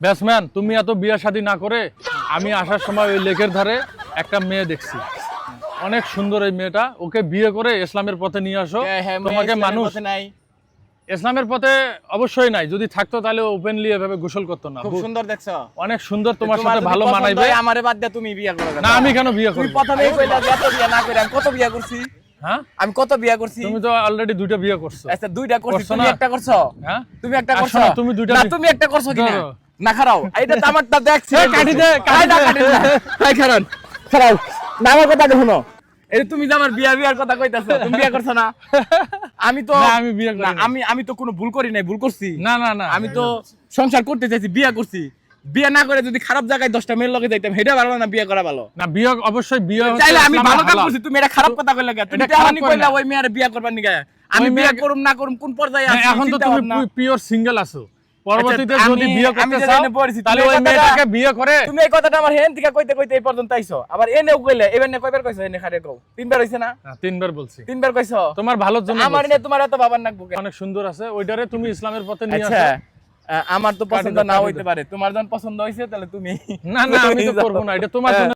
Batsman তুমি এত বিয়ে শাদী না করে আমি আসার সময় ওই লেকের ধারে একটা মেয়ে দেখছি। অনেক সুন্দর এই মেয়েটা। ওকে বিয়ে করে ইসলামের পথে নিয়ে আসো। হ্যাঁ, তোমাকে মানুষ নাই। ইসলামের পথে অবশ্যই নাই। যদি থাকতো তাহলে ওপেনলি এভাবে গোসল করতো না। খুব সুন্দর দেখছ। অনেক সুন্দর তোমার সাথে ভালো মানাইবে আমারে বাদ দিয়ে তুমি বিয়ে করো না আমি কেন বিয়ে তুমি করব? প্রথমেই কইলা যে এত বিয়ে না করে আমি কত বিয়ে করছি? হ্যাঁ? আমি কত বিয়ে করছি? তুমি তো অলরেডি দুইটা বিয়ে করছ। আচ্ছা দুইটা করছি। তুমি? একটা করছ? হ্যাঁ? তুমি একটা করছ? তুমি দুইটা না তুমি একটা করছ কিনা। না খারাও। এইটা তো আমারটা দেখছি। কাটি দে, কাটি খারান। খারাও না আমার কথা শুনো এই তুমি যে আমার বিয়া বিয়ার কথা কইতাছো তুমি বিয়ে করছ না? আমি তো না, আমি বিয়ে না, আমি আমি তো কোনো ভুল করি নাই ভুল করছি। না না না। আমি তো সংসার করতে চাইছি বিয়ে করছি। বিয়ে না করে যদি খারাপ জায়গায় দশটা মেয়ের লগে যাইতাম সেটা ভালো না বিয়ে করা ভালো? না বিয়ে অবশ্যই বিয়ে চাইলে আমি ভালো কাজ করছি তুমি এটা খারাপ কথা কইলে তুমি এটা তো খারাপ এখনই করি কইলা। ওই মেয়ের বিয়ে করবার নিকে আমি বিয়ে মেয়ে- করুম না করুম কোন পর্যায়ে আছি এখন তো তুমি পিওর সিঙ্গেল আছো। পরবর্তীতে আচ্ছা, যদি বিয়ে করতে চাও তাহলে ওই মেয়েটাকে বিয়ে করে তুমি এই কথাটা আমার হেন থেকে কইতে কইতে এই পর্যন্ত আইছো। আবার এনেও কইলে এবার নে কয়বার কইছো এনে খারে কও? তিনবার হইছে না? তিনবার বলছি। তিনবার কইছো? তোমার ভালোর জন্য আমার। নে তোমার এত বাবার নাকবো কেন? অনেক সুন্দর আছে ওইটারে তুমি ইসলামের পথে নিয়ে আচ্ছা আসো। আমার তো পছন্দ না হইতে পারে। তোমার যখন পছন্দ হইছে তাহলে তুমি না না আমি তো করব না এটা তোমার। জন্য